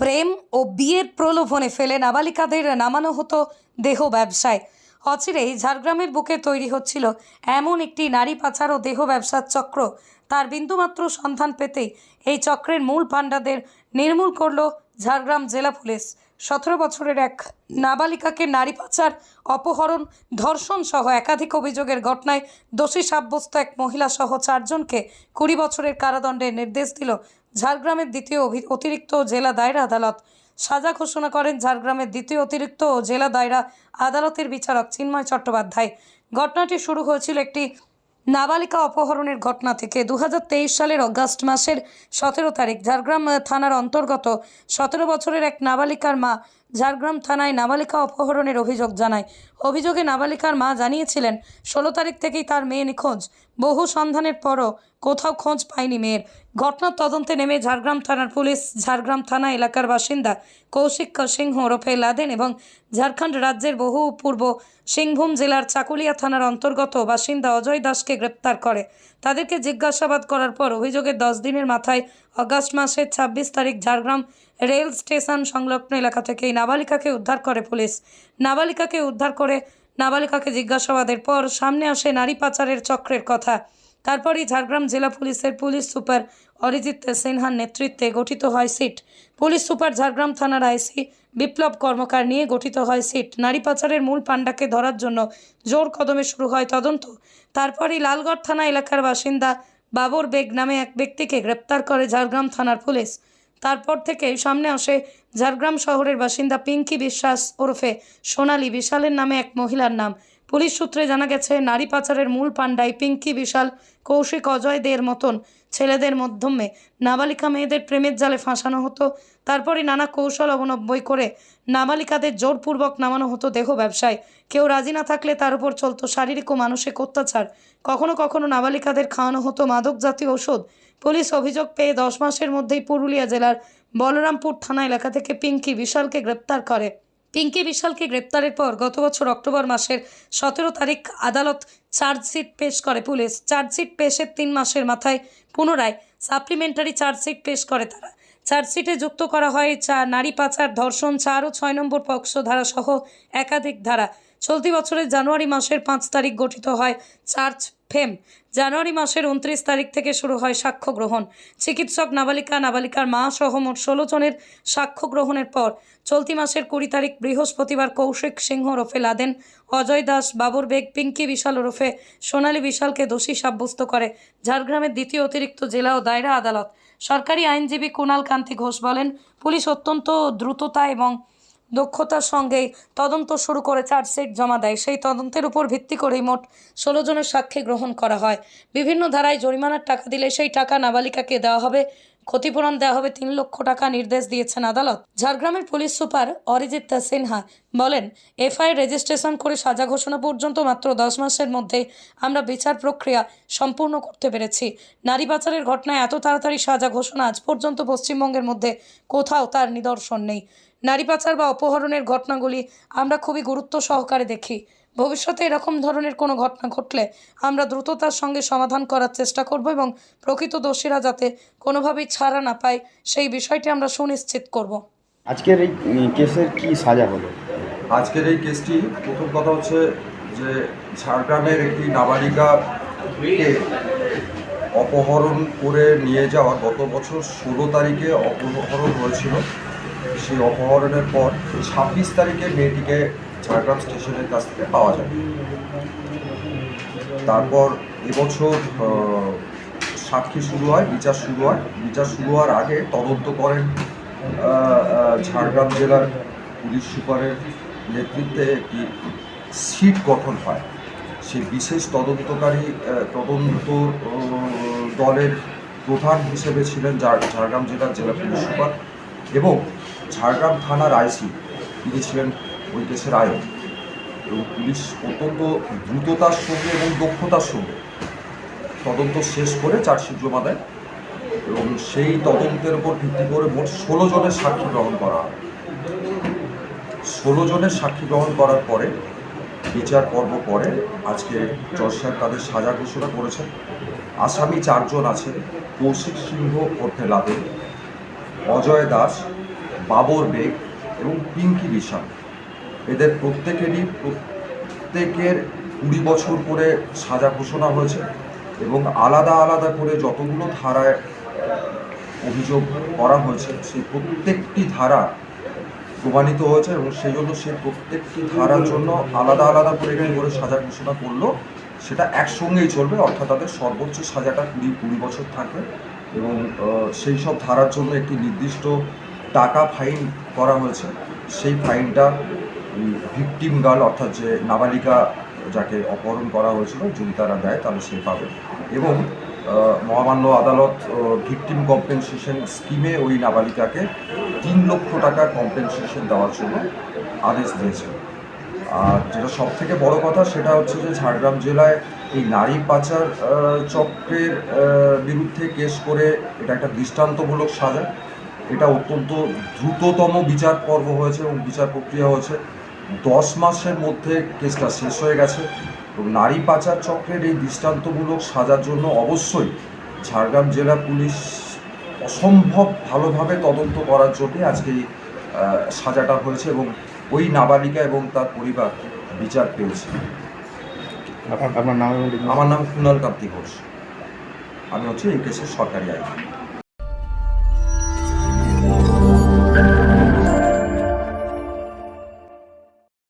প্রেম ও বিয়ের প্রলোভনে ফেলে নাবালিকাদের নামানো হতো দেহ ব্যবসায়। অচিরেই ঝাড়গ্রামের বুকে তৈরি হচ্ছিল এমন একটি নারী পাচার ও দেহ ব্যবসার চক্র। তার বিন্দুমাত্র সন্ধান পেতেই এই চক্রের মূল পাণ্ডাদের নির্মূল করল ঝাড়গ্রাম জেলা পুলিশ। সতেরো বছরের এক নাবালিকাকে নারী পাচার, অপহরণ, ধর্ষণ সহ একাধিক অভিযোগের ঘটনায় দোষী সাব্যস্ত এক মহিলা সহ চারজনকে কুড়ি বছরের কারাদণ্ডের নির্দেশ দিল ঝাড়গ্রামের দ্বিতীয় অতিরিক্ত জেলা দায়রা আদালত সাজা ঘোষণা করেন ঝাড়গ্রামের দ্বিতীয় অতিরিক্ত জেলা দায়রা আদালতের বিচারক চিন্ময় চট্টোপাধ্যায়। ঘটনাটি শুরু হয়েছিল একটি নাবালিকা অপহরণের ঘটনা থেকে। দু হাজার তেইশ সালের অগাস্ট মাসের সতেরো তারিখ ঝাড়গ্রাম থানার অন্তর্গত সতেরো বছরের এক নাবালিকার মা ঝাড়গ্রাম থানায় নাবালিকা অপহরণের অভিযোগ জানায়। অভিযোগে নাবালিকার মা জানিয়েছিলেন, ষোলো তারিখ থেকেই তার মেয়ে নিখোঁজ। বহু সন্ধানের পরও কোথাও খোঁজ পায়নি মেয়ের। ঘটনার তদন্তে নেমে ঝাড়গ্রাম থানার পুলিশ, ঝাড়গ্রাম থানা এলাকার বাসিন্দা কৌশিক সিংহ ওরফে লাদেন এবং ঝাড়খণ্ড রাজ্যের বহু পূর্ব সিংভূম জেলার চাকুলিয়া থানার অন্তর্গত বাসিন্দা অজয় দাসকে গ্রেপ্তার করে। তাদেরকে জিজ্ঞাসাবাদ করার পর অভিযোগের দশ দিনের মাথায় অগাস্ট মাসের ছাব্বিশ তারিখ ঝাড়গ্রাম রেল স্টেশন সংলগ্ন এলাকা থেকে এই নাবালিকাকে উদ্ধার করে পুলিশ। নাবালিকাকে উদ্ধার করে নাবালিকাকে জিজ্ঞাসাবাদের পর সামনে আসে নারী পাচারের চক্রের কথা। তারপরই ঝাড়গ্রাম জেলা পুলিশের পুলিশ সুপার অরিজিৎ সিনহার নেতৃত্বে গঠিত হয় সিট। পুলিশ সুপার ঝাড়গ্রাম থানার আইসি বিপ্লব কর্মকার নিয়ে গঠিত হয় সিট। নারী পাচারের মূল পাণ্ডাকে ধরার জন্য জোর কদমে শুরু হয় তদন্ত। তারপরই লালগড় থানা এলাকার বাসিন্দা বাবর বেগ নামে এক ব্যক্তিকে গ্রেপ্তার করে ঝাড়গ্রাম থানার পুলিশ। তারপর থেকে সামনে আসে ঝাড়গ্রাম শহরের বাসিন্দা পিঙ্কি বিশ্বাস ওরফে সোনালি, বিশালের নামে এক মহিলার নাম। পুলিশ সূত্রে জানা গেছে, নারী পাচারের মূল পাণ্ডাই পিঙ্কি বিশাল, কৌশিক অজয় দের মতন ছেলেদের মাধ্যমে নাবালিকা মেয়েদের প্রেমের জালে ফাঁসানো হতো। তারপরে নানা কৌশল অবলম্বন করে নাবালিকাদের জোরপূর্বক নামানো হতো দেহ ব্যবসায়। কেউ রাজি না থাকলে তার উপর চলতো শারীরিক ও মানসিক অত্যাচার। কখনো কখনো নাবালিকাদের খাওয়ানো হতো মাদক জাতীয় ওষুধ। পুলিশ অভিযোগ পেয়ে দশ মাসের মধ্যেই পুরুলিয়া জেলার বলরামপুর থানা এলাকা থেকে পিঙ্কি বিশালকে গ্রেপ্তার করে। পিঙ্কি বিশালকে গ্রেপ্তারের পর গত বছর অক্টোবর মাসের সতেরো তারিখ আদালত চার্জশিট পেশ করে পুলিশ। চার্জশিট পেশের তিন মাসের মাথায় পুনরায় সাপ্লিমেন্টারি চার্জশিট পেশ করে তারা। চার্জশিটে যুক্ত করা হয় চা নারী পাচার, ধর্ষণ, চার ও ছয় নম্বর পক্সো ধারা সহ একাধিক ধারা। চলতি বছরের জানুয়ারি মাসের পাঁচ তারিখ গঠিত হয় চার্জ ফেম। জানুয়ারি মাসের উনত্রিশ তারিখ থেকে শুরু হয় সাক্ষ্য গ্রহণ। চিকিৎসক, নাবালিকা, নাবালিকার মা সহ মোট ষোলো জনের সাক্ষ্য গ্রহণের পর চলতি মাসের কুড়ি তারিখ বৃহস্পতিবার কৌশিক সিংহ ওরফে লাদেন, অজয় দাস, বাবর বেগ, পিঙ্কি বিশাল ওরফে সোনালী বিশালকে দোষী সাব্যস্ত করে। ঝাড়গ্রামের দ্বিতীয় অতিরিক্ত জেলা ও দায়রা আদালত। সরকারি আইনজীবী কুণাল কান্তি ঘোষ বলেন, পুলিশ অত্যন্ত দ্রুততা এবং দক্ষতার সঙ্গে তদন্ত শুরু করে চার্জশিট জমা দেয়। সেই তদন্তের উপর ভিত্তি করেই মোট ষোলো জনের সাক্ষী গ্রহণ করা হয়। বিভিন্ন ধারায় জরিমানার টাকা দিলে সেই টাকা নাবালিকাকে দেওয়া হবে, ক্ষতিপূরণ দেওয়া হবে, তিন লক্ষ টাকা নির্দেশ দিয়েছেন আদালত। ঝাড়গ্রামের পুলিশ সুপার অরিজিৎ সিনহা বলেন এফআইআর রেজিস্ট্রেশন করে সাজা ঘোষণা পর্যন্ত মাত্র দশ মাসের মধ্যে আমরা বিচার প্রক্রিয়া সম্পূর্ণ করতে পেরেছি। নারী পাচারের ঘটনায় এত তাড়াতাড়ি সাজা ঘোষণা আজ পর্যন্ত পশ্চিমবঙ্গের মধ্যে কোথাও তার নিদর্শন নেই। নারী পাচার বা অপহরণের ঘটনাগুলি আমরা খুবই গুরুত্ব সহকারে দেখি। ভবিষ্যতে এরকম ধরনের কোনো ঘটনা ঘটলে আমরা দ্রুততার সঙ্গে সমাধান করার চেষ্টা করব এবং প্রকৃত দোষীরা যাতে কোনোভাবেই ছাড়া না পায় সেই বিষয়টি আমরা সুনিশ্চিত করব। আজকের এই কেসের কি সাজা হলো? আজকের এই কেসটি প্রথম কথা হচ্ছে যে ঝাড়গ্রামের একটি নাবালিকাকে অপহরণ করে নিয়ে যাওয়া গত বছর ষোলো তারিখে অপহরণ হয়েছিল। সেই অপহরণের পর ছাব্বিশ তারিখে মেয়েটিকে ঝাড়গ্রাম স্টেশনের কাছ থেকে পাওয়া যায়। তারপর এবছর সাক্ষী শুরু হয়, বিচার শুরু হয়। বিচার শুরু হওয়ার আগে তদন্ত করেন ঝাড়গ্রাম জেলার পুলিশ সুপারের নেতৃত্বে একটি সিট গঠন হয়। সেই বিশেষ তদন্তকারী তদন্ত দলের প্রধান হিসেবে ছিলেন ঝাড়গ্রাম জেলার জেলা পুলিশ সুপার এবং ঝাড়গ্রাম থানার আইসি তিনি ছিলেন ওই কেসের আয়ক এবং পুলিশ অত্যন্ত দ্রুততার সঙ্গে এবং দক্ষতার সঙ্গে তদন্ত শেষ করে চার্জশিট জমা দেয় এবং সেই তদন্তের উপর ভিত্তি করে মোট ষোলো জনের সাক্ষী গ্রহণ করা হয়। ষোলো জনের সাক্ষী গ্রহণ করার পরে, বিচার পর্ব পরে, আজকে জজ সাহেব তাদের সাজা ঘোষণা করেছেন। আসামি চারজন আছেন, কৌশিক সিংহ ওরফে লাদেন অজয় দাস বাবর বেগ এবং পিঙ্কি বিশ্বাস এদের প্রত্যেকেরই প্রত্যেকের কুড়ি বছর করে সাজা ঘোষণা হয়েছে এবং আলাদা আলাদা করে যতগুলো ধারায় অভিযোগ করা হয়েছে, সেই প্রত্যেকটি ধারা প্রমাণিত হয়েছে এবং সেই জন্য সে প্রত্যেকটি ধারার জন্য আলাদা আলাদা করে একটি করে সাজা ঘোষণা করল, সেটা একসঙ্গেই চলবে, অর্থাৎ তাদের সর্বোচ্চ সাজাটা কুড়ি কুড়ি বছর থাকবে এবং সেই সব ধারার জন্য একটি নির্দিষ্ট টাকা ফাইন করা হয়েছে, সেই ফাইনটা ভিকটিম গার্ল অর্থাৎ যে নাবালিকা যাকে অপহরণ করা হয়েছিল, যদি তারা দেয় তাহলে সে পাবে। এবং মহামান্য আদালত ভিকটিম কম্পেনসেশন স্কিমে ওই নাবালিকাকে তিন লক্ষ টাকা কম্পেনসেশন দেওয়ার জন্য আদেশ দিয়েছে। আর যেটা সব থেকে বড় কথা সেটা হচ্ছে যে ঝাড়গ্রাম জেলায় এই নারী পাচার চক্রের বিরুদ্ধে কেস করে এটা একটা দৃষ্টান্তমূলক সাজা। এটা অত্যন্ত দ্রুততম বিচার পর্ব হয়েছে এবং বিচার প্রক্রিয়া হয়েছে। দশ মাসের মধ্যে কেসটা শেষ হয়ে গেছে এবং নারী পাচার চক্রের এই দৃষ্টান্তমূলক সাজার জন্য অবশ্যই ঝাড়গ্রাম জেলা পুলিশ অসম্ভব ভালোভাবে তদন্ত করার জন্যে আজকে এই সাজাটা হয়েছে এবং ওই নাবালিকা এবং তার পরিবার বিচার পেয়েছে। আমার নাম কুণাল কান্তি ঘোষ। আমি হচ্ছে এই কেসের সরকারি আইন।